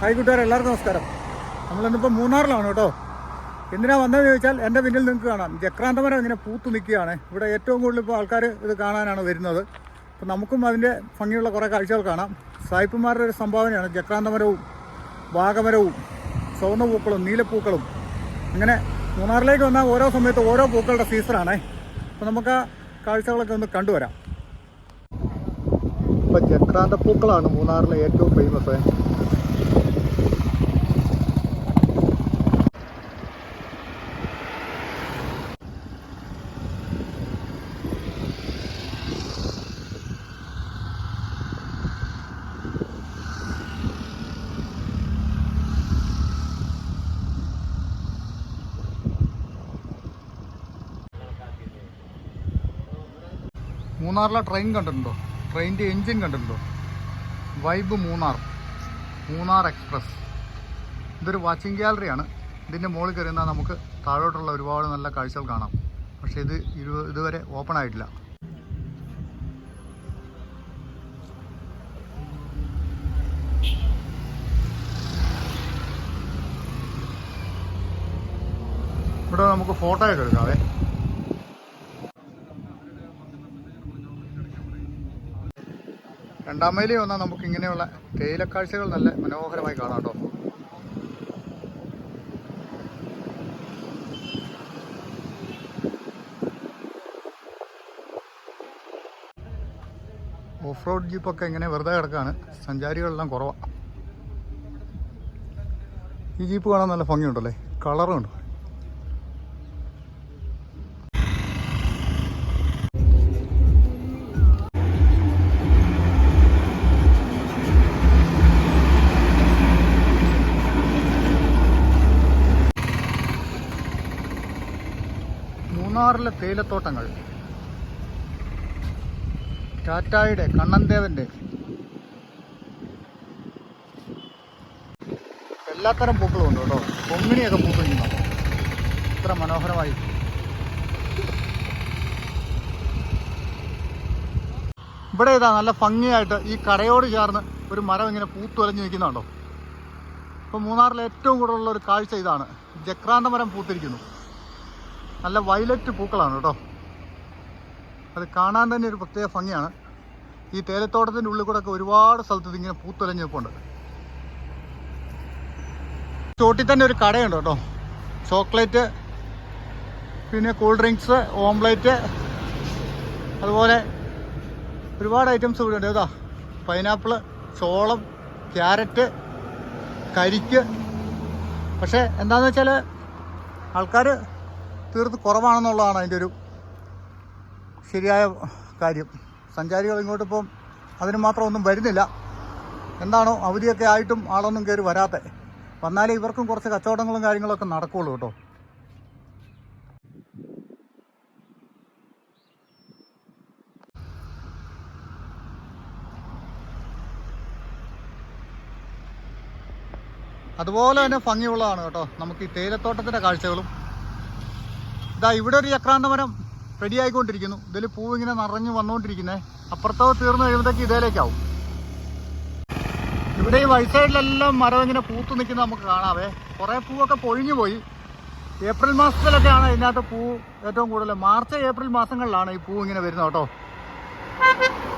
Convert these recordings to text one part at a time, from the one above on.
Hi കൂട്ടുകാർ എല്ലാവർക്കും നമസ്കാരം. നമ്മളിന്നിപ്പോൾ മൂന്നാറിലാണ് കേട്ടോ. എന്തിനാ വന്നതെന്ന് ചോദിച്ചാൽ എന്റെ പിന്നിൽ നിങ്ങൾക്ക് കാണാം. ചക്രാന്തമരം ഇങ്ങനെ പൂത്തു നിൽക്കുകയാണ്. ഇവിടെ ഏറ്റവും കൂടുതൽ ഇപ്പോൾ ആൾക്കാർ ഇത് കാണാനാണ് വരുന്നത്. അപ്പോൾ നമുക്കും അതിന്റെ ഭംഗിയുള്ള കുറേ കാഴ്ചകൾ കാണാം. സായിപ്പുമാരുടെ ഒരു സംഭാവനയാണ് ചക്രാന്തമരവും വാഗമരവും ചുവന്ന പൂക്കളും നീലപ്പൂക്കളും. അങ്ങനെ മൂന്നാറിലേക്ക് വന്നാൽ ഓരോ സമയത്ത് ഓരോ പൂക്കളുടെ സീസണാണേ. അപ്പോൾ നമുക്ക് ആ കാഴ്ചകളൊക്കെ ഒന്ന് കണ്ടുവരാം. ഇപ്പം ചക്രാന്തപ്പൂക്കളാണ് മൂന്നാറിലെ ഏറ്റവും ഫേമസ് മൂന്നാറിലെ ട്രെയിൻ കണ്ടിട്ടുണ്ടോ? ട്രെയിനിന്റെ എൻജിൻ കണ്ടിട്ടുണ്ടോ? വൈബ് മൂന്നാർ. മൂന്നാർ എക്സ്പ്രസ് ഇതൊരു വാച്ചിങ് ഗ്യാലറിയാണ് ഇതിന്റെ മുകളിൽ കയറുന്നാൽ നമുക്ക് താഴോട്ടുള്ള ഒരുപാട് നല്ല കാഴ്ചകൾ കാണാം. പക്ഷേ ഇത് ഇതുവരെ ഓപ്പൺ ആയിട്ടില്ല. ഇവിടെ നമുക്ക് ഫോട്ടോ ഒക്കെ എടുക്കാവേ. രണ്ടാം മൈലി വന്നാൽ നമുക്ക് ഇങ്ങനെയുള്ള തേയിലക്കാഴ്ചകൾ നല്ല മനോഹരമായി കാണാം കേട്ടോ. ഓഫ് റോഡ് ജീപ്പൊക്കെ ഇങ്ങനെ വെറുതെ കിടക്കാണ്. സഞ്ചാരികളെല്ലാം കുറവാണ് ഈ ജീപ്പ് കാണാൻ നല്ല ഭംഗിയുണ്ടല്ലേ? കളറും ഉണ്ട്. മൂന്നാറിലെ തേയിലത്തോട്ടങ്ങൾ. ടാറ്റായുടെ കണ്ണൻദേവന്റെ. എല്ലാത്തരം പൂക്കളും ഉണ്ട് കേട്ടോ. കൊങ്ങിണിയൊക്കെ പൂക്കളിക്കുന്നു. ഇത്ര മനോഹരമായി. ഇവിടെ ഇതാ നല്ല ഭംഗിയായിട്ട് ഈ കരയോട് ചേർന്ന് ഒരു മരം ഇങ്ങനെ പൂത്തുലഞ്ഞു നിൽക്കുന്നുണ്ടോ? ഇപ്പം മൂന്നാറിലെ ഏറ്റവും കൂടുതലുള്ള ഒരു കാഴ്ച ഇതാണ്. ജക്രാന്ത മരം പൂത്തിരിക്കുന്നു. നല്ല വയലറ്റ് പൂക്കളാണ് കേട്ടോ. അത് കാണാൻ തന്നെ ഒരു പ്രത്യേക ഭംഗിയാണ്. ഈ തേയിലത്തോട്ടത്തിന്റെ ഉള്ളിൽ കൂടെ ഒക്കെ ഒരുപാട് സ്ഥലത്ത് ഇതിങ്ങനെ പൂത്തൊലഞ്ഞ് നിൽപ്പുണ്ട്. ചോട്ടിൽ തന്നെ ഒരു കടയുണ്ട് കേട്ടോ. ചോക്ലേറ്റ് പിന്നെ കൂൾ ഡ്രിങ്ക്സ് ഓംലേറ്റ് അതുപോലെ ഒരുപാട് ഐറ്റംസ് ഇവിടെ ഉണ്ട്. ഏതാ? പൈനാപ്പിൾ ചോളം ക്യാരറ്റ് കരിക്ക്. പക്ഷേ എന്താണെന്ന് വെച്ചാൽ ആൾക്കാർ തീർത്ത് കുറവാണെന്നുള്ളതാണ് അതിന്റെ ഒരു ശരിയായ കാര്യം. സഞ്ചാരികൾ ഇങ്ങോട്ടിപ്പം അതിന് മാത്രം ഒന്നും വരുന്നില്ല. എന്താണോ അവധിയൊക്കെ ആയിട്ടും ആളൊന്നും കയറി വരാത്ത. വന്നാലേ ഇവർക്കും കുറച്ച് കച്ചവടങ്ങളും കാര്യങ്ങളൊക്കെ നടക്കുകയുള്ളൂ കേട്ടോ. അതുപോലെ തന്നെ ഭംഗിയുള്ളതാണ് കേട്ടോ. നമുക്ക് ഈ തേയിലത്തോട്ടത്തിന്റെ കാഴ്ചകളും ഇതാ ഇവിടെ ഒരു ചക്രാന്ത മരം റെഡി ആയിക്കൊണ്ടിരിക്കുന്നു. ഇതിൽ പൂവ് ഇങ്ങനെ നിറഞ്ഞു വന്നുകൊണ്ടിരിക്കുന്നേ അപ്പുറത്തോ തീർന്നു കഴിയുമ്പോഴത്തേക്ക് ഇതിലേക്കാവും. ഇവിടെ ഈ വൈറ്റ് സൈഡിലെല്ലാം മരം ഇങ്ങനെ പൂത്തു നിൽക്കുന്നത് നമുക്ക് കാണാവേ. കുറേ പൂവൊക്കെ പൊഴിഞ്ഞു പോയി. ഏപ്രിൽ മാസത്തിലൊക്കെയാണ് ഇതിനകത്ത് പൂ ഏറ്റവും കൂടുതൽ. മാർച്ച് ഏപ്രിൽ മാസങ്ങളിലാണ് ഈ പൂ ഇങ്ങനെ വരുന്നത് കേട്ടോ.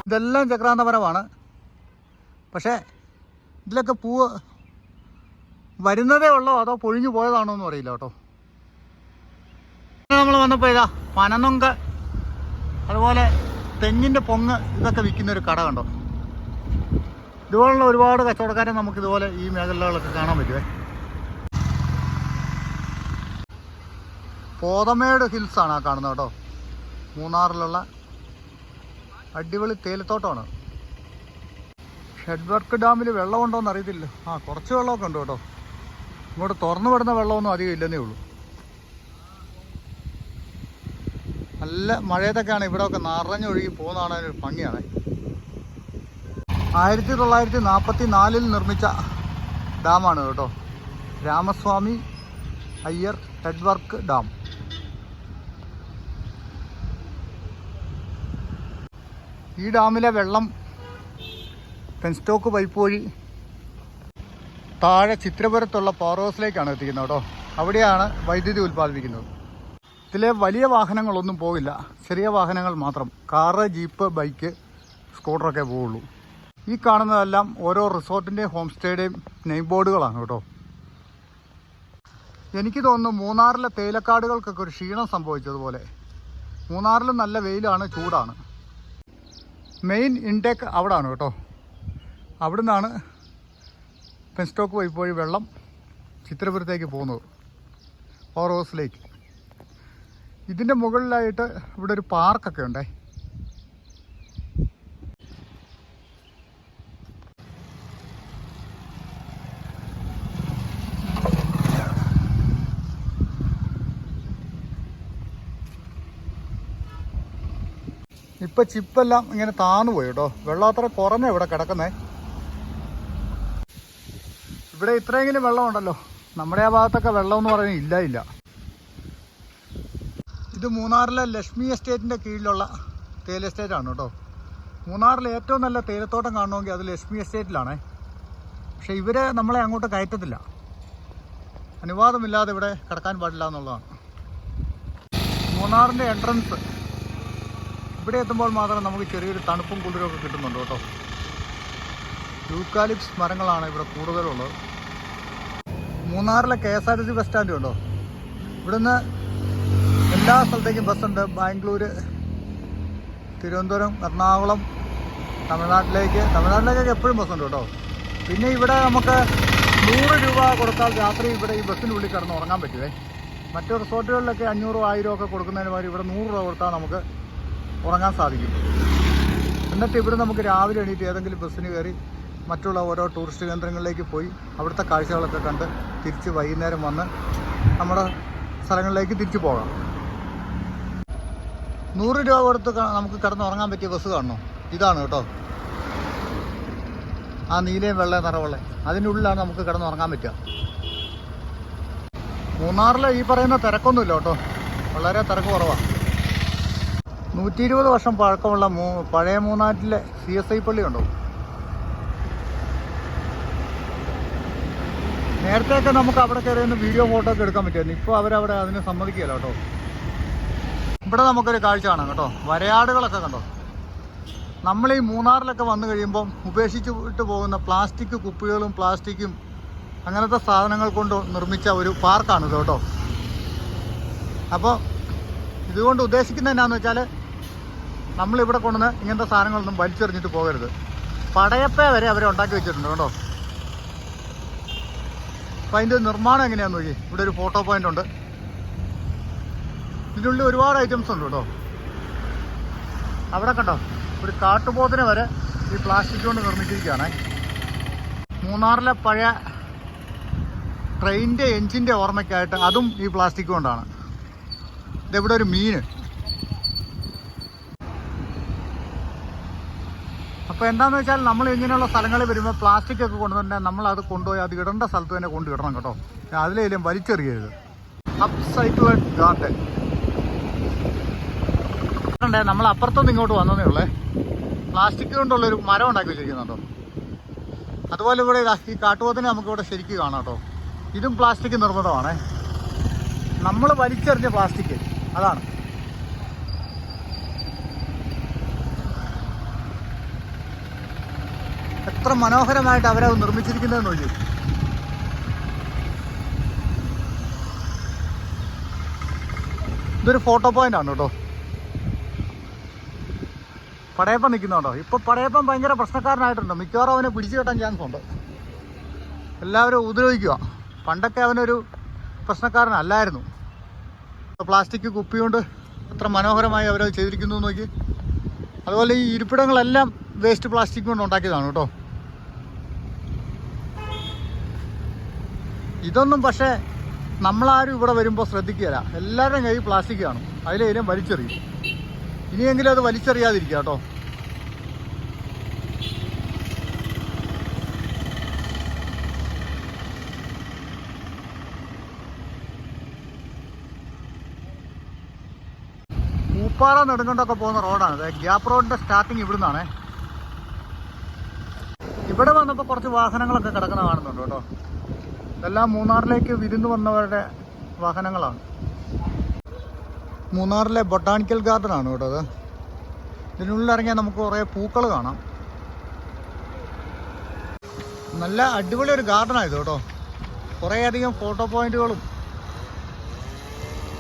ഇതെല്ലാം ചക്രാന്ത മരമാണ്. പക്ഷേ ഇതിലൊക്കെ പൂവ് വരുന്നതേ ഉള്ളോ അതോ പൊഴിഞ്ഞു പോയതാണോ എന്ന് അറിയില്ല കേട്ടോ. നമ്മൾ വന്നപ്പോൾ ഇതാ പനനൊങ്ക അതുപോലെ തെങ്ങിന്റെ പൊങ്ങ് ഇതൊക്കെ വിൽക്കുന്ന ഒരു കട കണ്ടോ? ഇതുപോലുള്ള ഒരുപാട് കച്ചവടക്കാരെ നമുക്ക് ഇതുപോലെ ഈ മേഖലകളിലൊക്കെ കാണാൻ പറ്റുമേ പോതമേട് ആണ് ആ കാണുന്നത് കേട്ടോ. മൂന്നാറിലുള്ള അടിപൊളി തേയിലത്തോട്ടമാണ്. ഷെഡ്വർക്ക് ഡാമിൽ വെള്ളമുണ്ടോയെന്ന് അറിയത്തില്ല. ആ കുറച്ച് വെള്ളമൊക്കെ ഉണ്ട് കേട്ടോ. ഇങ്ങോട്ട് തുറന്നു വിടുന്ന വെള്ളമൊന്നും അധികം ഇല്ലെന്നേ ഉള്ളൂ. നല്ല മഴയത്തൊക്കെയാണ് ഇവിടെ ഒക്കെ നിറഞ്ഞൊഴുകി പോകുന്നതാണ് അതിനൊരു ഭംഗിയാണ്. ആയിരത്തി തൊള്ളായിരത്തി നാൽപ്പത്തി നാലിൽ നിർമ്മിച്ച ഡാമാണ് കേട്ടോ. Ramaswamy Iyer head work dam. ഈ ഡാമിലെ വെള്ളം പെൻസ്റ്റോക്ക് പൈപ്പ് വഴി താഴെ ചിത്രപുരത്തുള്ള പവർ ഹൗസിലേക്കാണ് എത്തിക്കുന്നത് കേട്ടോ. അവിടെയാണ് വൈദ്യുതി ഉൽപ്പാദിപ്പിക്കുന്നത്. ഇതിലെ വലിയ വാഹനങ്ങളൊന്നും പോകില്ല. ചെറിയ വാഹനങ്ങൾ മാത്രം. കാറ് ജീപ്പ് ബൈക്ക് സ്കൂട്ടറൊക്കെ പോവുള്ളൂ. ഈ കാണുന്നതെല്ലാം ഓരോ റിസോർട്ടിന്റെയും ഹോം സ്റ്റേയുടെയും നെയിം ബോർഡുകളാണ് കേട്ടോ. എനിക്ക് തോന്നുന്നു മൂന്നാറിലെ തേയിലക്കാടുകൾക്കൊക്കെ ഒരു ക്ഷീണം സംഭവിച്ചതുപോലെ. മൂന്നാറിൽ നല്ല വെയിലാണ് ചൂടാണ്. മെയിൻ ഇൻടേക്ക് അവിടാണ് കേട്ടോ. അവിടെ നിന്നാണ് പെൻസ്റ്റോക്ക് പോയി പോയി വെള്ളം ചിത്രപുരത്തേക്ക് പോകുന്നത്. പവർ ഹൗസിലേക്ക്. ഇതിന്റെ മുകളിലായിട്ട് ഇവിടെ ഒരു പാർക്കൊക്കെ ഉണ്ടേ. ഇപ്പൊ ചിപ്പെല്ലാം ഇങ്ങനെ താന്നു പോയി കേട്ടോ. വെള്ളം അത്ര കുറഞ്ഞ ഇവിടെ കിടക്കുന്നേ. ഇവിടെ ഇത്രയെങ്കിലും വെള്ളമുണ്ടല്ലോ. നമ്മുടെ ആ ഭാഗത്തൊക്കെ വെള്ളം എന്ന് പറയുന്നത് ഇല്ല ഇല്ല. ഇത് മൂന്നാറിലെ ലക്ഷ്മി എസ്റ്റേറ്റിന്റെ കീഴിലുള്ള തേയില എസ്റ്റേറ്റ് ആണ് കേട്ടോ. മൂന്നാറിലെ ഏറ്റവും നല്ല തേയിലത്തോട്ടം കാണണമെങ്കിൽ അത് ലക്ഷ്മി എസ്റ്റേറ്റിലാണേ. പക്ഷെ ഇവരെ നമ്മളെ അങ്ങോട്ട് കയറ്റത്തില്ല. അനുവാദമില്ലാതെ ഇവിടെ കിടക്കാൻ പാടില്ല എന്നുള്ളതാണ്. മൂന്നാറിന്റെ എൻട്രൻസ് ഇവിടെ എത്തുമ്പോൾ മാത്രം നമുക്ക് ചെറിയൊരു തണുപ്പും കുളിരൊക്കെ കിട്ടുന്നുണ്ട് കേട്ടോ. യൂക്കാലിപ്സ് മരങ്ങളാണ് ഇവിടെ കൂടുതലുള്ളത്. മൂന്നാറിലെ K S R T C bus stand ഉണ്ടോ? ഇവിടുന്ന് എല്ലാ സ്ഥലത്തേക്കും ബസ്സുണ്ട് ബാംഗ്ലൂർ തിരുവനന്തപുരം എറണാകുളം തമിഴ്നാട്ടിലേക്ക്. തമിഴ്നാട്ടിലേക്കൊക്കെ എപ്പോഴും ബസ്സുണ്ട് കേട്ടോ. പിന്നെ ഇവിടെ നമുക്ക് നൂറ് രൂപ കൊടുത്താൽ രാത്രി ഇവിടെ ഈ ബസ്സിനുള്ളിൽ കിടന്ന് ഉറങ്ങാൻ പറ്റുമേ മറ്റു റിസോർട്ടുകളിലൊക്കെ അഞ്ഞൂറോ ആയിരം ഒക്കെ കൊടുക്കുന്നതിന് പകരം ഇവിടെ നൂറ് രൂപ കൊടുത്താൽ നമുക്ക് ഉറങ്ങാൻ സാധിക്കും. എന്നിട്ട് ഇവിടെ നമുക്ക് രാവിലെ എണീറ്റ് ഏതെങ്കിലും ബസ്സിന് കയറി മറ്റുള്ള ഓരോ ടൂറിസ്റ്റ് കേന്ദ്രങ്ങളിലേക്ക് പോയി അവിടുത്തെ കാഴ്ചകളൊക്കെ കണ്ട് തിരിച്ച് വൈകുന്നേരം വന്ന് നമ്മുടെ സ്ഥലങ്ങളിലേക്ക് തിരിച്ചു പോകാം. നൂറ് രൂപ കൊടുത്ത് നമുക്ക് കിടന്ന് ഉറങ്ങാൻ പറ്റിയ ബസ് കാണണോ? ഇതാണ് കേട്ടോ. ആ നീലയും വെള്ളയും നിറവെള്ളയും അതിന്റെ ഉള്ളിലാണ് നമുക്ക് കിടന്ന് ഉറങ്ങാൻ പറ്റുക. മൂന്നാറിലെ ഈ പറയുന്ന തിരക്കൊന്നുമില്ല കേട്ടോ. വളരെ തിരക്ക് കുറവാണ് നൂറ്റി ഇരുപത് വർഷം പഴക്കമുള്ള മൂ പഴയ മൂന്നാറ്റിലെ സി എസ് ഐ പള്ളി ഉണ്ടോ നേരത്തെയൊക്കെ നമുക്ക് അവിടെ കയറി നിന്ന് വീഡിയോ ഫോട്ടോ ഒക്കെ എടുക്കാൻ പറ്റുമായിരുന്നു. ഇപ്പോൾ അവരവിടെ അതിനെ സമ്മതിക്കുകയല്ലോ കേട്ടോ. ഇവിടെ നമുക്കൊരു കാഴ്ച കാണാം കേട്ടോ. വരയാടുകളൊക്കെ കണ്ടോ? നമ്മൾ ഈ മൂന്നാറിലൊക്കെ വന്നു കഴിയുമ്പോൾ ഉപേക്ഷിച്ചിട്ട് പോകുന്ന പ്ലാസ്റ്റിക് കുപ്പികളും പ്ലാസ്റ്റിക്കും അങ്ങനത്തെ സാധനങ്ങൾ കൊണ്ട് നിർമ്മിച്ച ഒരു പാർക്കാണിത് കേട്ടോ. അപ്പോൾ ഇതുകൊണ്ട് ഉദ്ദേശിക്കുന്നത് എന്നാന്ന് വെച്ചാൽ നമ്മളിവിടെ കൊണ്ടുവന്ന് ഇങ്ങനത്തെ സാധനങ്ങളൊന്നും വലിച്ചെറിഞ്ഞിട്ട് പോകരുത്. പടയപ്പ വരെ അവരെ ഉണ്ടാക്കി വെച്ചിട്ടുണ്ട് കേട്ടോ. അപ്പം അതിന്റെ നിർമ്മാണം എങ്ങനെയാണെന്ന് നോക്കി. ഇവിടെ ഒരു ഫോട്ടോ പോയിന്റ് ഉണ്ട്. ഇതിനുള്ളിൽ ഒരുപാട് ഐറ്റംസ് ഉണ്ട് കേട്ടോ. അവിടെ കണ്ടോ? ഒരു കാട്ടുപോത്തിനെ വരെ ഈ പ്ലാസ്റ്റിക് കൊണ്ട് നിർമ്മിച്ചിരിക്കുകയാണ്. മൂന്നാറിലെ പഴയ ട്രെയിനിന്റെ എഞ്ചിന്റെ ഓർമ്മയ്ക്കായിട്ട് അതും ഈ പ്ലാസ്റ്റിക് കൊണ്ടാണ്. ഇതെവിടെ ഒരു മീന്? അപ്പോൾ എന്താണെന്ന് വെച്ചാൽ നമ്മൾ ഇങ്ങനെയുള്ള സ്ഥലങ്ങളിൽ വരുമ്പോൾ പ്ലാസ്റ്റിക് ഒക്കെ കൊണ്ടുവന്നിട്ടുണ്ടെങ്കിൽ നമ്മൾ അത് കൊണ്ടുപോയി അത് ഇടേണ്ട സ്ഥലത്ത് തന്നെ കൊണ്ട് ഇടണം കേട്ടോ. അതിലേലും വലിച്ചെറിയരുത്. അപ്സൈക്കിൾ ഗാർഡൻ ഉണ്ടേ നമ്മൾ അപ്പുറത്തുനിന്ന് ഇങ്ങോട്ട് വന്നതേ ഉള്ളേ. പ്ലാസ്റ്റിക് കൊണ്ടുള്ളൊരു മരം ഉണ്ടാക്കി വെച്ചിരിക്കുന്നുണ്ടോ അതുപോലെ ഇവിടെ ഈ കാട്ടുപോത്തിനെ നമുക്കിവിടെ ശരിക്കും കാണാം കേട്ടോ. ഇതും പ്ലാസ്റ്റിക് നിർമ്മിതമാണേ. നമ്മൾ വലിച്ചെറിഞ്ഞ പ്ലാസ്റ്റിക്. അതാണ്. എത്ര മനോഹരമായിട്ട് അവരത് നിർമ്മിച്ചിരിക്കുന്നതെന്ന് നോക്കി ഇതൊരു ഫോട്ടോ പോയിന്റ് ആണ് കേട്ടോ. പടയപ്പം നിൽക്കുന്നുണ്ടോ? ഇപ്പോൾ പടയപ്പം ഭയങ്കര പ്രശ്നക്കാരനായിട്ടുണ്ട്. മിക്കവാറും അവനെ പിടിച്ചു കെട്ടാൻ ചാൻസ് ഉണ്ട്. എല്ലാവരും ഉപദ്രവിക്കുക. പണ്ടൊക്കെ അവനൊരു പ്രശ്നക്കാരനല്ലായിരുന്നു. പ്ലാസ്റ്റിക് കുപ്പി കൊണ്ട് അത്ര മനോഹരമായി അവർ ചെയ്തിരിക്കുന്നു നോക്കി. അതുപോലെ ഈ ഇരിപ്പിടങ്ങളെല്ലാം വേസ്റ്റ് പ്ലാസ്റ്റിക് കൊണ്ട് ഉണ്ടാക്കിയതാണ് കേട്ടോ. ഇതൊന്നും പക്ഷേ നമ്മളാരും ഇവിടെ വരുമ്പോൾ ശ്രദ്ധിക്കുകയില്ല. എല്ലാവരുടെയും കയ്യിൽ പ്ലാസ്റ്റിക് കാണും. അതിലേലും വലിച്ചെറിയും. ഇനിയെങ്കിലും അത് വലിച്ചെറിയാതിരിക്കുക കേട്ടോ. പൂപ്പാറ നെടുങ്കണ്ടൊക്കെ പോകുന്ന റോഡാണ്. ഗ്യാപ്പ് റോഡിന്റെ സ്റ്റാർട്ടിങ് ഇവിടുന്നാണേ. ഇവിടെ വന്നപ്പോൾ കുറച്ച് വാഹനങ്ങളൊക്കെ കിടക്കുന്ന കാണുന്നുണ്ട് കേട്ടോ. ഇതെല്ലാം മൂന്നാറിലേക്ക് വിരുന്ന് വന്നവരുടെ വാഹനങ്ങളാണ്. മൂന്നാറിലെ ബൊട്ടാണിക്കൽ ഗാർഡൻ ആണ് കേട്ടോ അത്. ഇതിനുള്ളിൽ ഇറങ്ങിയാൽ നമുക്ക് കുറേ പൂക്കൾ കാണാം. നല്ല അടിപൊളി ഒരു ഗാർഡനാണ് ഇത് കേട്ടോ. കുറേയധികം ഫോട്ടോ പോയിന്റുകളും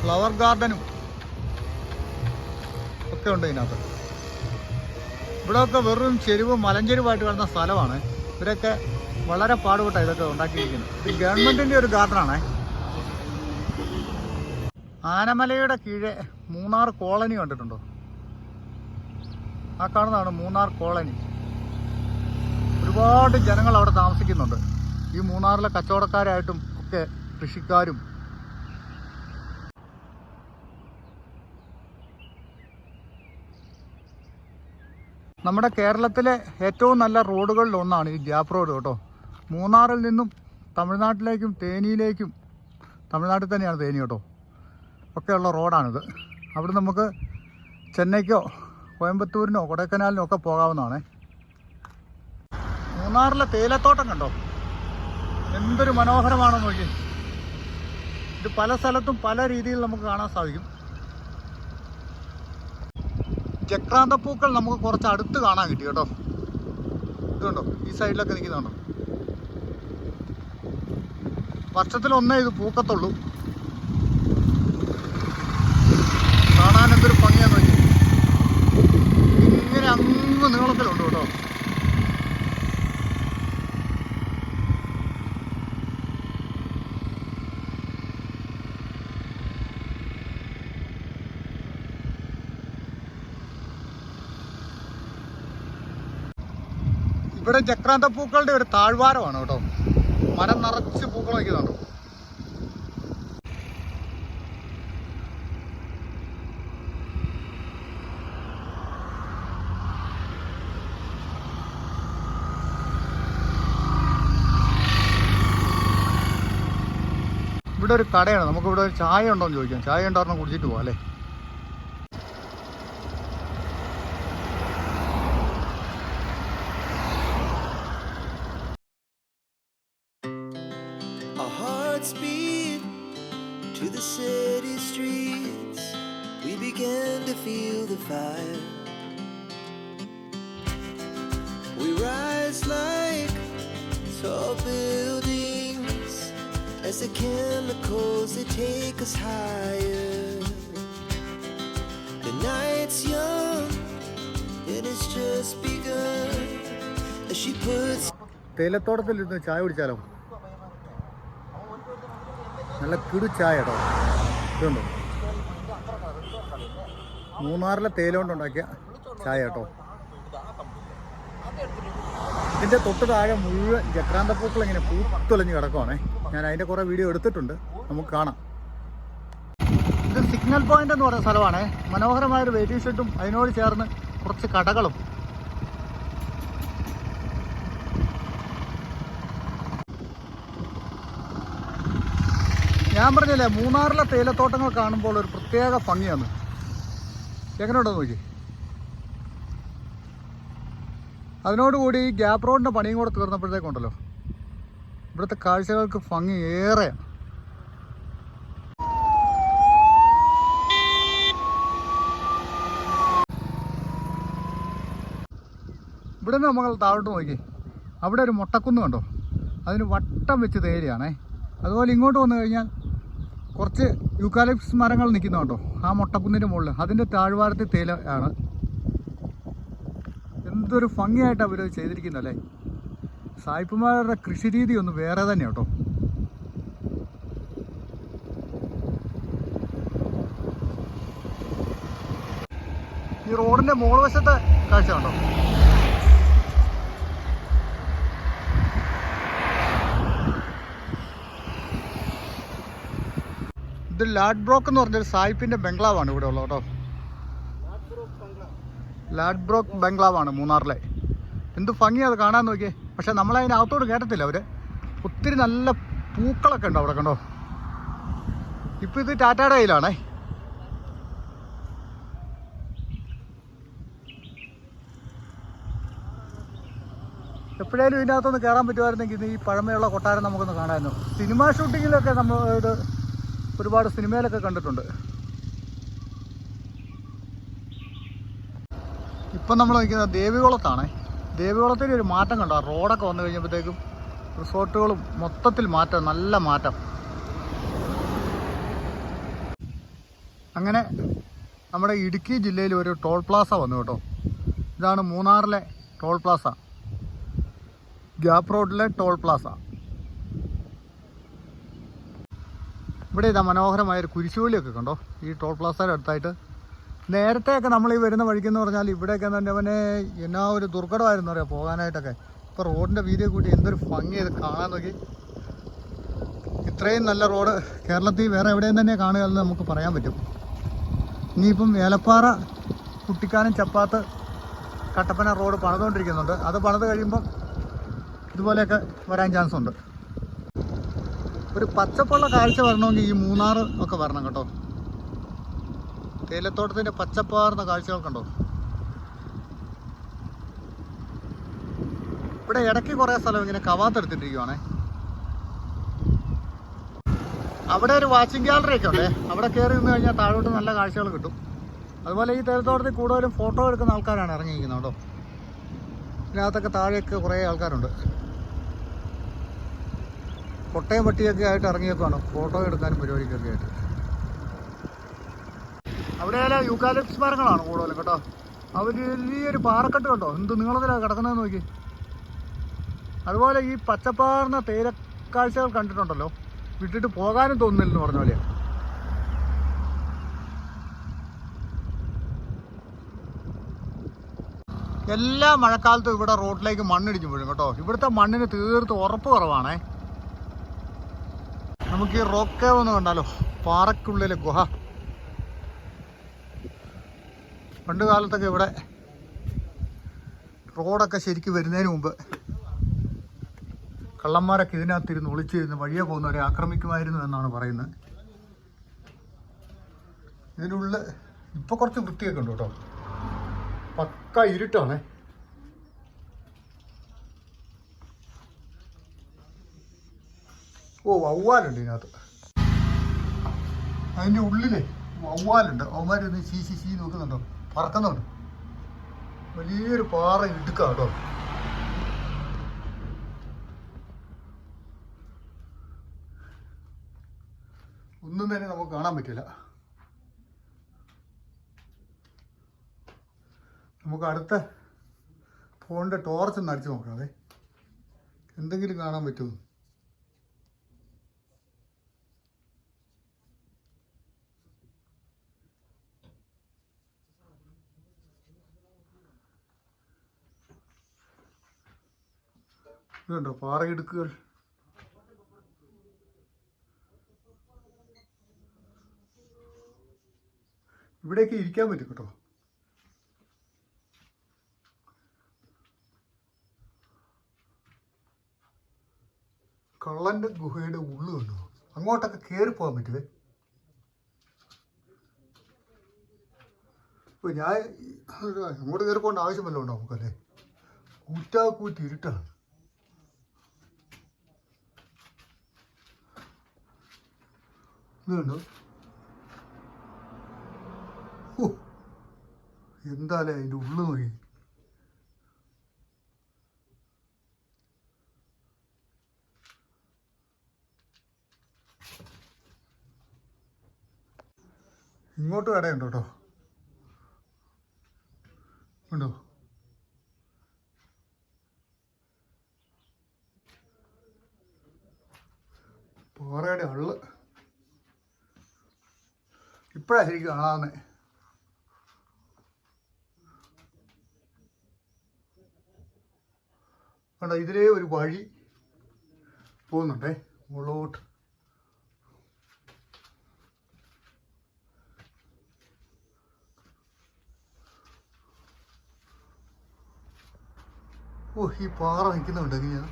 ഫ്ലവർ ഗാർഡനും ഒക്കെ ഉണ്ട് ഇതിനകത്ത്. ഇവിടെയൊക്കെ വെറും ചെരുവും മലഞ്ചെരുവായിട്ട് കിടന്ന സ്ഥലമാണ്. ഇവരൊക്കെ വളരെ പാടുപെട്ടാണ് ഇതൊക്കെ ഉണ്ടാക്കിയിരിക്കുന്നത്. ഇത് ഗവൺമെന്റിന്റെ ഒരു ഗാർഡനാണേ. ആനമലയുടെ കീഴെ മൂന്നാർ കോളനി കണ്ടിട്ടുണ്ടോ? ആ കാണുന്നതാണ് മൂന്നാർ കോളനി. ഒരുപാട് ജനങ്ങൾ അവിടെ താമസിക്കുന്നുണ്ട്. ഈ മൂന്നാറിലെ കച്ചവടക്കാരായിട്ടും ഒക്കെ കൃഷിക്കാരും. നമ്മുടെ കേരളത്തിലെ ഏറ്റവും നല്ല റോഡുകളിൽ ഒന്നാണ് ഈ ഗ്യാപ്പ് റോഡ് കേട്ടോ. മൂന്നാറിൽ നിന്നും തമിഴ്നാട്ടിലേക്കും തേനിയിലേക്കും തമിഴ്നാട്ടിൽ തന്നെയാണ് തേനി കേട്ടോ. ഒക്കെയുള്ള റോഡാണിത്. അവിടെ നമുക്ക് ചെന്നൈക്കോ കോയമ്പത്തൂരിനോ കൊടൈക്കനാലിനോ ഒക്കെ പോകാവുന്നതാണ്. മൂന്നാറിലെ തേയിലത്തോട്ടം കണ്ടോ? എന്തൊരു മനോഹരമാണെന്ന് നോക്കി. ഇത് പല സ്ഥലത്തും പല രീതിയിൽ നമുക്ക് കാണാൻ സാധിക്കും. ചക്രാന്തപ്പൂക്കൾ നമുക്ക് കുറച്ച് അടുത്ത് കാണാൻ കിട്ടി കേട്ടോ. ഇതുണ്ടോ ഈ സൈഡിലൊക്കെ നിൽക്കുന്നുണ്ടോ വർഷത്തിൽ ഒന്നേ ഇത് പൂക്കത്തുള്ളൂ കാണാൻ എന്തൊരു ഭംഗിയാന്ന് നോക്കി ഇങ്ങനെ അങ്ങ് നീളത്തിലുണ്ട് കേട്ടോ ഇവിടെ ചക്രാന്ത പൂക്കളുടെ ഒരു താഴ്വാരമാണ് കേട്ടോ. മരം നിറച്ച് പൂക്കൾ വയ്ക്കുന്നുണ്ട്. ഇവിടെ ഒരു കടയാണ്. നമുക്കിവിടെ ഒരു ചായ ഉണ്ടോ എന്ന് ചോദിക്കാം. ചായ ഉണ്ടോ കുടിച്ചിട്ട് പോവാം അല്ലേ? to the city streets. We began to feel the fire. We rise like tall buildings as the chemicals they take us higher. The night's young and it's just begun as she puts തേയിലത്തോട്ടത്തിൽ ഇരുന്ന് ചായ കുടിച്ചാലോ നല്ല കിടു ചായ കേട്ടോ ഇതുണ്ടോ? മൂന്നാറിലെ തേയില കൊണ്ടുണ്ടാക്കിയ ചായ കേട്ടോ ഇതിന്റെ തൊട്ട് താഴെ മുഴുവൻ ജക്രാന്തപ്പൂക്കൾ ഇങ്ങനെ പൂത്തൊലഞ്ഞ് കിടക്കുവാണേ. ഞാൻ അതിന്റെ കുറേ വീഡിയോ എടുത്തിട്ടുണ്ട്. നമുക്ക് കാണാം. ഇത് സിഗ്നൽ പോയിന്റ് എന്ന് പറയുന്ന സ്ഥലമാണ്. മനോഹരമായ ഒരു വെയിറ്റിംഗ് ഷെഡും. അതിനോട് ചേർന്ന് കുറച്ച് കടകളും. ഞാൻ പറഞ്ഞില്ലേ മൂന്നാറിലെ തേയിലത്തോട്ടങ്ങൾ കാണുമ്പോൾ ഒരു പ്രത്യേക ഭംഗിയാണ്. എങ്ങനെയുണ്ടോ നോക്കി. അതിനോടുകൂടി ഈ ഗ്യാപ്പ് റോഡിന്റെ പണിയും കൂടെ തീർന്നപ്പോഴത്തേക്കുണ്ടല്ലോ. ഇവിടുത്തെ കാഴ്ചകൾക്ക് ഭംഗി ഏറെയാണ് ഇവിടെ നിന്ന് നമ്മൾ താഴോട്ട് നോക്കി. അവിടെ ഒരു മുട്ടക്കുന്ന് കണ്ടോ? അതിന് വട്ടം വെച്ച് തേയിലയാണേ. അതുപോലെ ഇങ്ങോട്ട് വന്നു കഴിഞ്ഞാൽ കുറച്ച് യൂക്കാലിപ്സ് മരങ്ങൾ നിൽക്കുന്നുണ്ടോ ആ മുട്ടക്കുന്നിന്റെ മുകളിൽ. അതിന്റെ താഴ്വാരത്തെ തേയില ആണ്. എന്തൊരു ഭംഗിയായിട്ട് അവർ ചെയ്തിരിക്കുന്നല്ലേ സായിപ്പുമാരുടെ കൃഷി രീതി ഒന്ന് വേറെ തന്നെ കേട്ടോ. ഈ റോഡിന്റെ മുകൾ വശത്തെ കാഴ്ച കണ്ടോ? ഇത് ലാഡ് ബ്രോക്ക് എന്ന് പറഞ്ഞൊരു സായിപ്പിന്റെ ബംഗ്ലാവാണ് ഇവിടെ ഉള്ളത് കേട്ടോ. ലാഡ് ബ്രോക്ക് ബംഗ്ലാവാണ് മൂന്നാറിലെ. എന്ത് ഭംഗി അത് കാണാൻ നോക്കിയേ. പക്ഷെ നമ്മളതിനകത്തോട് കേട്ടത്തില്ല അവർ. ഒത്തിരി നല്ല പൂക്കളൊക്കെ ഉണ്ട് അവിടെ കണ്ടോ. ഇപ്പൊ ഇത് ടാറ്റായുടെ കയ്യിലാണേ. എപ്പോഴേലും ഇതിനകത്തൊന്ന് കയറാൻ പറ്റുമായിരുന്നെങ്കിൽ ഈ പഴമയുള്ള കൊട്ടാരം നമുക്കൊന്ന് കാണാമായിരുന്നു. സിനിമാ ഷൂട്ടിങ്ങിലൊക്കെ നമ്മൾ ഇത് ഒരുപാട് സിനിമയിലൊക്കെ കണ്ടിട്ടുണ്ട്. ഇപ്പം നമ്മൾ നിൽക്കുന്നത് ദേവികുളത്താണ്. ദേവികുളത്തിൽ ഒരു മാറ്റം കണ്ടോ? റോഡൊക്കെ വന്നു കഴിഞ്ഞപ്പോഴത്തേക്കും റിസോർട്ടുകളും മൊത്തത്തിൽ മാറ്റം നല്ല മാറ്റം. അങ്ങനെ നമ്മുടെ ഇടുക്കി ജില്ലയിൽ ഒരു ടോൾ പ്ലാസ വന്നു കേട്ടോ. ഇതാണ് മൂന്നാറിലെ toll plaza. Gap road toll plaza. ഇവിടെ ഇതാ മനോഹരമായ ഒരു കുരിശുപള്ളിയൊക്കെ കണ്ടോ? ഈ ടോൾ പ്ലാസയുടെ അടുത്തായിട്ട്. നേരത്തെയൊക്കെ നമ്മൾ ഈ വരുന്ന വഴിക്കെന്ന് പറഞ്ഞാൽ ഇവിടെയൊക്കെ തന്നെ അവനെ എന്നാ ഒരു ദുർഘടമായിരുന്നു അറിയാം പോകാനായിട്ടൊക്കെ. ഇപ്പോൾ റോഡിന്റെ വീതിയെ കൂട്ടി എന്തൊരു ഭംഗി ഇത് കാണാൻ നോക്കി. ഇത്രയും നല്ല റോഡ് കേരളത്തിൽ വേറെ എവിടെയും തന്നെ കാണുക എന്ന് നമുക്ക് പറയാൻ പറ്റും. ഇനിയിപ്പം വേലപ്പാറ കുട്ടിക്കാനം ചപ്പാത്ത് കട്ടപ്പന റോഡ് പണിതുകൊണ്ടിരിക്കുന്നുണ്ട്. അത് പണിത് കഴിയുമ്പം ഇതുപോലെയൊക്കെ വരാൻ ചാൻസ് ഉണ്ട് ഒരു പച്ചപ്പുള്ള കാഴ്ച വരണമെങ്കിൽ ഈ മൂന്നാർ ഒക്കെ വരണം കേട്ടോ. തേയിലത്തോട്ടത്തിന്റെ പച്ചപ്പാർന്ന കാഴ്ചകൾ കണ്ടോ? ഇവിടെ ഇടയ്ക്ക് കുറേ സ്ഥലം ഇങ്ങനെ കവാത്തെടുത്തിട്ടിരിക്കുവാണേ അവിടെ ഒരു വാച്ചിങ് ഗാലറി ഒക്കെ ഉണ്ടേ. അവിടെ കയറി നിന്ന് കഴിഞ്ഞാൽ താഴോട്ട് നല്ല കാഴ്ചകൾ കിട്ടും. അതുപോലെ ഈ തേയിലത്തോട്ടത്തിൽ കൂടുതലും ഫോട്ടോ എടുക്കുന്ന ആൾക്കാരാണ് ഇറങ്ങിയിരിക്കുന്നത് കേട്ടോ. ഇതിനകത്തൊക്കെ താഴെയൊക്കെ കുറേ ആൾക്കാരുണ്ട്. കൊട്ടയം പട്ടിയൊക്കെ ആയിട്ട് ഇറങ്ങിയേക്കുവാണ്. ഫോട്ടോ എടുക്കാനും പരിപാടിക്കൊക്കെ ആയിട്ട്. അവിടെ യൂക്കാലിപ്സ് മരങ്ങളാണ് കൂടുതലും കേട്ടോ. അവർ വലിയൊരു പാറക്കെട്ട് കണ്ടോ? എന്ത് നീളത്തിലാണ് കിടക്കുന്നതെന്ന് നോക്കി. അതുപോലെ ഈ പച്ചപ്പാർന്ന തേയിലക്കാഴ്ചകൾ കണ്ടിട്ടുണ്ടല്ലോ. വിട്ടിട്ട് പോകാനും തോന്നുന്നില്ലെന്ന് പറഞ്ഞ പോലെ എല്ലാ മഴക്കാലത്തും ഇവിടെ റോഡിലേക്ക് മണ്ണിടിച്ചു വീഴും കേട്ടോ. ഇവിടുത്തെ മണ്ണിന് തീർത്ത് ഉറപ്പ് കുറവാണേ. നമുക്ക് ഈ റോക്ക് കേവ് ഒന്ന് കണ്ടാലോ? പാറക്കുള്ളിലെ ഗുഹ. പണ്ട് കാലത്തൊക്കെ ഇവിടെ റോഡൊക്കെ ശരിക്കും വരുന്നതിന് മുമ്പ് കള്ളന്മാരൊക്കെ ഇതിനകത്തിരുന്ന് ഒളിച്ചിരുന്ന് വഴിയെ പോകുന്നവരെ ആക്രമിക്കുമായിരുന്നു എന്നാണ് പറയുന്നത്. ഇതിനുള്ളിൽ ഇപ്പോൾ കുറച്ച് വൃത്തിയൊക്കെ ഉണ്ട് കേട്ടോ. പക്ക ഇരുട്ടാണേ. ഓ വവ്വാലുണ്ട് ഇതിനകത്ത്. അതിന്റെ ഉള്ളിൽ വവ്വാലുണ്ട്. അവന്മാരൊന്ന് ചീ ചീ ചീ നോക്കുന്നുണ്ടോ? പറക്കുന്നുണ്ട്. വലിയൊരു പാറ ഇടുക്കാട്ടോ. ഒന്നും തന്നെ നമുക്ക് കാണാൻ പറ്റില്ല. നമുക്ക് അടുത്ത ഫോണിന്റെ ടോർച്ച് ഒന്ന് അടിച്ച് നോക്കാം അതെ എന്തെങ്കിലും കാണാൻ പറ്റുമോ? ഇതുണ്ടോ? പാറയിടുക്കുകൾ ഇവിടെയൊക്കെ ഇരിക്കാൻ പറ്റും കേട്ടോ. കള്ളന്റെ ഗുഹയുടെ ഉള്ളു കണ്ടോ? അങ്ങോട്ടൊക്കെ കേറി പോകാൻ പറ്റുവേ ഇപ്പൊ ഞാൻ അങ്ങോട്ട് കയറി പോകേണ്ട ആവശ്യമല്ലോ ഉണ്ടോ നമുക്കല്ലേ? കൂറ്റാക്കൂറ്റി ഇരുട്ടാണ്. ഇതുണ്ടോ. ഓ എന്താലേ അതിന്റെ ഉള്ളു നോക്കി. ഇങ്ങോട്ട് കടയുണ്ട് കേട്ടോ. ഉണ്ടോ? പോറയുടെ അള്ള് ഇപ്പോഴാണ് ശരിക്കും കാണാവുന്നത് വേണ്ട ഇതിലേ ഒരു വഴി പോകുന്നുണ്ടേ മുകളോട്ട് ഓ ഈ പാറ നിൽക്കുന്നുണ്ട് എങ്ങനെയാണ്?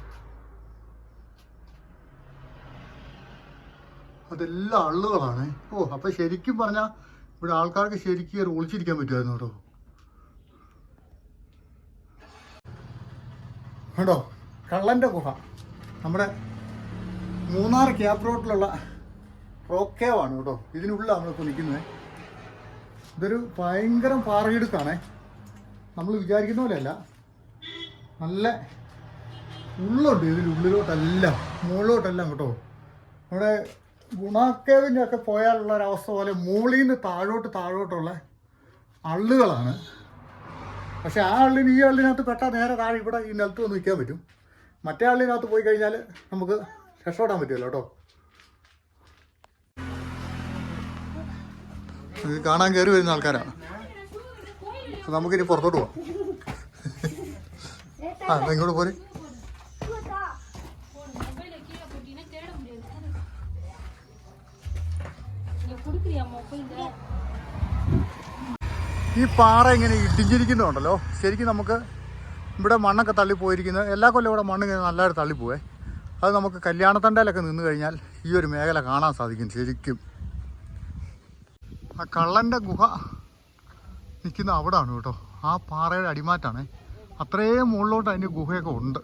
അതെല്ലാം അള്ളുകളാണ്. ഓ അപ്പൊ ശരിക്കും പറഞ്ഞാൽ ഇവിടെ ആൾക്കാർക്ക് ശരിക്കും ഒളിച്ചിരിക്കാൻ പറ്റുമായിരുന്നു കേട്ടോ. കേട്ടോ കള്ളന്റെ ഗുഹ. നമ്മുടെ മൂന്നാർ ക്യാപ് റോഡിലുള്ള റോക്കേവാണ് കേട്ടോ. ഇതിനുള്ളിൽ നമ്മളിപ്പോൾ നിൽക്കുന്നത്. ഇതൊരു ഭയങ്കര പാറയിടുക്കാണേ. നമ്മൾ വിചാരിക്കുന്ന പോലെയല്ല. നല്ല ഉള്ളുണ്ട് ഇതിനുള്ളിലോട്ടെല്ലാം മുകളിലോട്ടെല്ലാം കേട്ടോ. നമ്മുടെ ഗുണാക്കേവിന്റെ പോയാലുള്ള ഒരവസ്ഥ പോലെ മുകളിൽ നിന്ന് താഴോട്ട് താഴോട്ടുള്ള അള്ളുകളാണ്. പക്ഷെ ആ അള്ളിന് ഈ അള്ളിനകത്ത് പെട്ടാൽ നേരെ താഴെ ഇവിടെ ഈ നിലത്ത് വന്ന് നിൽക്കാൻ പറ്റും. മറ്റേ അള്ളിനകത്ത് പോയി കഴിഞ്ഞാൽ നമുക്ക് രക്ഷപ്പെടാൻ പറ്റുമല്ലോ കേട്ടോ. ഇത് കാണാൻ കയറി വരുന്ന ആൾക്കാരാണ്. നമുക്കിനി പുറത്തോട്ട് പോവാം. ആ ഇങ്ങോട്ട് പോരെ. ഈ പാറ ഇങ്ങനെ ഇടിഞ്ഞിരിക്കുന്നുണ്ടല്ലോ. ശരിക്കും നമുക്ക് ഇവിടെ മണ്ണൊക്കെ തള്ളിപ്പോയിരിക്കുന്നത് എല്ലാ കൊല്ലം ഇവിടെ മണ്ണ് ഇങ്ങനെ നല്ലതായിട്ട് തള്ളിപ്പോവേ അത് നമുക്ക് കല്യാണത്തണ്ടയിലൊക്കെ നിന്ന് കഴിഞ്ഞാൽ ഈ ഒരു മേഖല കാണാൻ സാധിക്കും ശരിക്കും. ആ കള്ളന്റെ ഗുഹ നിൽക്കുന്ന അവിടാണ് കേട്ടോ. ആ പാറയുടെ അടിമാറ്റാണ്. അത്രയും മുകളിലോട്ട് അതിന്റെ ഗുഹയൊക്കെ ഉണ്ട്.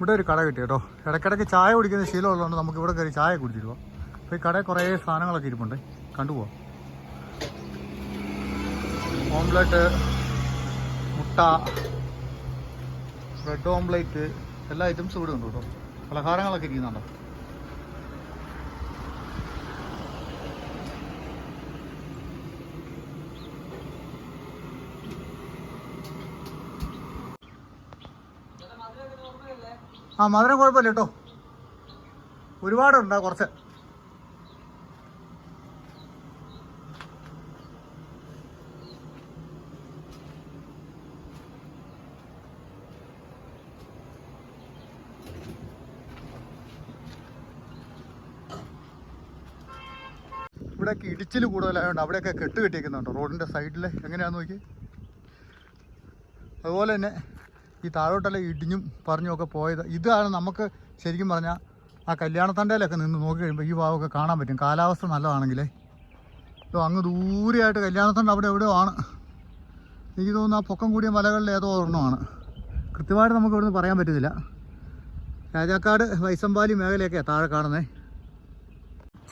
ഇവിടെ ഒരു കട കിട്ടി കേട്ടോ. ഇടയ്ക്കിടയ്ക്ക് ചായ കുടിക്കുന്ന ശീലമുള്ളതുകൊണ്ട് നമുക്ക് ഇവിടെ കയറി ചായ കുടിച്ചിട്ട് പോവാം. അപ്പോൾ ഈ കടയിൽ കുറേ സാധനങ്ങളൊക്കെ ഇരിപ്പുണ്ട്. കണ്ടുപോവാം ഓംലെറ്റ് മുട്ട ബ്രെഡ് ഓംലെറ്റ് എല്ലാ ഐറ്റംസും ഇവിടെ ഉണ്ട് കേട്ടോ. പലഹാരങ്ങളൊക്കെ ഇരിക്കുന്നുണ്ടോ? ആ മധുരം കുഴപ്പമില്ല കേട്ടോ. ഒരുപാടുണ്ട് കുറച്ച്. ഇവിടെയൊക്കെ ഇടിച്ചിൽ കൂടുതലായതുകൊണ്ട് അവിടെയൊക്കെ കെട്ട് കെട്ടിയേക്കുന്നുണ്ട്. റോഡിന്റെ സൈഡിൽ എങ്ങനെയാണെന്ന് നോക്കി അതുപോലെ തന്നെ ഈ താഴോട്ടെല്ലാം ഇടിഞ്ഞും പറഞ്ഞും ഒക്കെ പോയത്. ഇതാണ് നമുക്ക് ശരിക്കും പറഞ്ഞാൽ ആ കല്യാണത്തണ്ടയിലൊക്കെ നിന്ന് നോക്കി കഴിയുമ്പോൾ ഈ ഭാഗമൊക്കെ കാണാൻ പറ്റും. കാലാവസ്ഥ നല്ലതാണെങ്കിലേ. ഇപ്പോൾ അങ്ങ് ദൂരെയായിട്ട് കല്യാണത്തണ്ട അവിടെ എവിടെയോ ആണ്. എനിക്ക് തോന്നുന്നു ആ പൊക്കം കൂടിയ മലകളിൽ ഏതോ ഒരെണ്ണമാണ്. കൃത്യമായിട്ട് നമുക്ക് ഇവിടുന്ന് പറയാൻ പറ്റുന്നില്ല രാജാക്കാട് വൈസമ്പാലി മേഖലയൊക്കെയാണ് താഴെ കാണുന്നത്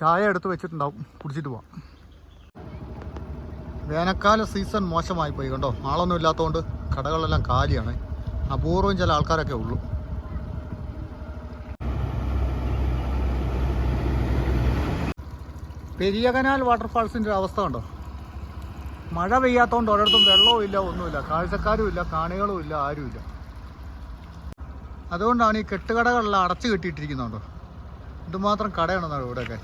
ചായ എടുത്ത് വെച്ചിട്ടുണ്ടാവും. കുടിച്ചിട്ട് പോവാം. വേനൽക്കാല സീസൺ മോശമായി പോയി കണ്ടോ? ആളൊന്നും ഇല്ലാത്തതുകൊണ്ട് കടകളെല്ലാം കാലിയാണ്. അപൂർവം ചില ആൾക്കാരൊക്കെ ഉള്ളൂ. പെരിയ കനാൽ വാട്ടർഫാൾസിന്റെ അവസ്ഥ കണ്ടോ? മഴ പെയ്യാത്തതുകൊണ്ട് ഒരിടത്തും വെള്ളവും ഇല്ല ഒന്നുമില്ല. കാഴ്ചക്കാരും ഇല്ല കാണികളും ഇല്ല ആരുമില്ല അതുകൊണ്ടാണ് ഈ കെട്ടുകടകളെല്ലാം അടച്ചു കെട്ടിയിട്ടിരിക്കുന്നുണ്ടോ ഇതുമാത്രം കടയാണെന്നാണ് ഇവിടെയൊക്കെ?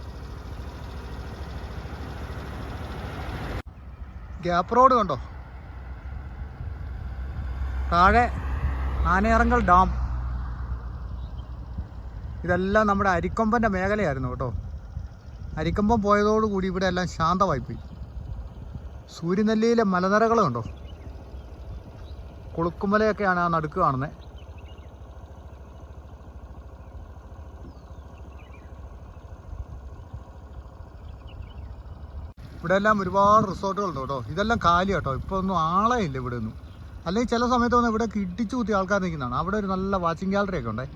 ഗ്യാപ്പ് റോഡ് കണ്ടോ? താഴെ ആനയിറങ്കൽ ഡാം. ഇതെല്ലാം നമ്മുടെ അരിക്കൊമ്പന്റെ മേഖലയായിരുന്നു കേട്ടോ. അരിക്കൊമ്പം പോയതോടുകൂടി ഇവിടെ എല്ലാം ശാന്തമായിപ്പോയി. സൂര്യനെല്ലിയിലെ മലനിരകൾ കണ്ടോ? കുളുക്കുമലയൊക്കെയാണ് ആ നടുക്ക് കാണുന്നത് ഇവിടെ എല്ലാം ഒരുപാട് റിസോർട്ടുകളുണ്ട് കേട്ടോ. ഇതെല്ലാം കാലി കേട്ടോ ഇപ്പോൾ ഒന്നും ആളെയില്ല ഇല്ല ഇവിടെ ഒന്നും അല്ലെങ്കിൽ ചില സമയത്ത് വന്ന് ഇവിടെ കിട്ടിച്ചു കുത്തി ആൾക്കാർ നിൽക്കുന്നതാണ്. അവിടെ ഒരു നല്ല വാച്ചിങ് ഗാലറി ഒക്കെ ഉണ്ടേ.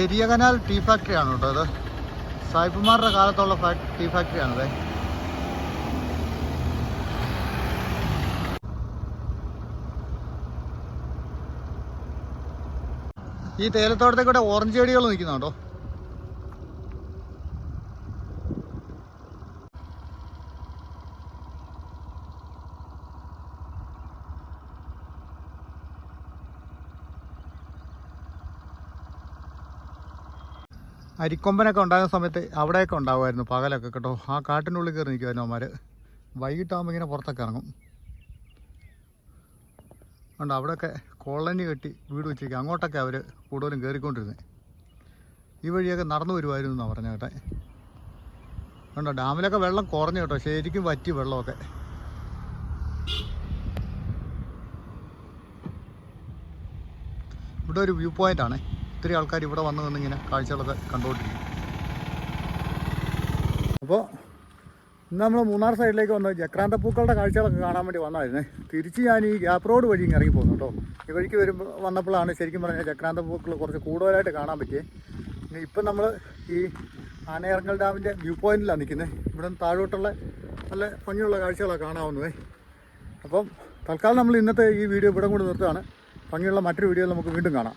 പെരിയ കനാൽ ടീ ഫാക്ടറിയാണ് കേട്ടോ അത്. സായിപ്പുമാരുടെ കാലത്തുള്ള ടീ ഫാക്ടറിയാണത് ഈ തേയിലത്തോട്ടത്തെ കൂടെ ഓറഞ്ച് ചെടികൾ നിൽക്കുന്നുണ്ടോ? അരിക്കൊമ്പനൊക്കെ ഉണ്ടാകുന്ന സമയത്ത് അവിടെയൊക്കെ ഉണ്ടാകുമായിരുന്നു പകലൊക്കെ കേട്ടോ. ആ കാട്ടിനുള്ളിൽ കയറി നിൽക്കുമായിരുന്നു അവന്മാർ വൈകിട്ടാകുമ്പോൾ ഇങ്ങനെ പുറത്തൊക്കെ ഇറങ്ങും. ഉണ്ട് അവിടെയൊക്കെ കോളനി കെട്ടി വീട് വെച്ചിരിക്കുക അങ്ങോട്ടൊക്കെ അവർ കൂടുതലും കയറിക്കൊണ്ടിരുന്നത് ഈ വഴിയൊക്കെ നടന്നു വരുമായിരുന്നു എന്നാണ് പറഞ്ഞ കേട്ടെ. കണ്ടോ ഡാമിലൊക്കെ വെള്ളം കുറഞ്ഞു കേട്ടോ. ശരിക്കും വറ്റി വെള്ളമൊക്കെ. ഇവിടെ ഒരു വ്യൂ പോയിന്റ് ആണ് ഒത്തിരി ആൾക്കാർ ഇവിടെ വന്ന് നിന്നിങ്ങനെ കാഴ്ചകളൊക്കെ കണ്ടുകൊണ്ടിരിക്കും അപ്പോൾ ഇന്ന് നമ്മൾ മൂന്നാർ സൈഡിലേക്ക് വന്ന് ജക്രാന്ത പൂക്കളുടെ കാഴ്ചകളൊക്കെ കാണാൻ വേണ്ടി വന്നായിരുന്നേ. തിരിച്ച് ഞാൻ ഈ ഗ്യാപ്പ് റോഡ് വഴി ഇങ്ങനെ ഇറങ്ങി പോകുന്നു കേട്ടോ. ഈ വഴിക്ക് വരുമ്പോൾ വന്നപ്പോഴാണ് ശരിക്കും പറഞ്ഞാൽ ജക്രാന്ത പൂക്കൾ കുറച്ച് കൂടുതലായിട്ട് കാണാൻ പറ്റിയേ. പിന്നെ ഇപ്പം നമ്മൾ ഈ ആനയിറങ്ങൽ ഡാമിന്റെ വ്യൂ പോയിന്റിലാണ് നിൽക്കുന്നത് ഇവിടെ നിന്ന് താഴോട്ടുള്ള നല്ല ഭംഗിയുള്ള കാഴ്ചകളാണ് കാണാവുന്നതേ. അപ്പം തൽക്കാലം നമ്മൾ ഇന്നത്തെ ഈ വീഡിയോ ഇവിടെ കൊണ്ട് നിർത്തുകയാണ്. ഭംഗിയുള്ള മറ്റൊരു വീഡിയോ നമുക്ക് വീണ്ടും കാണാം.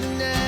The.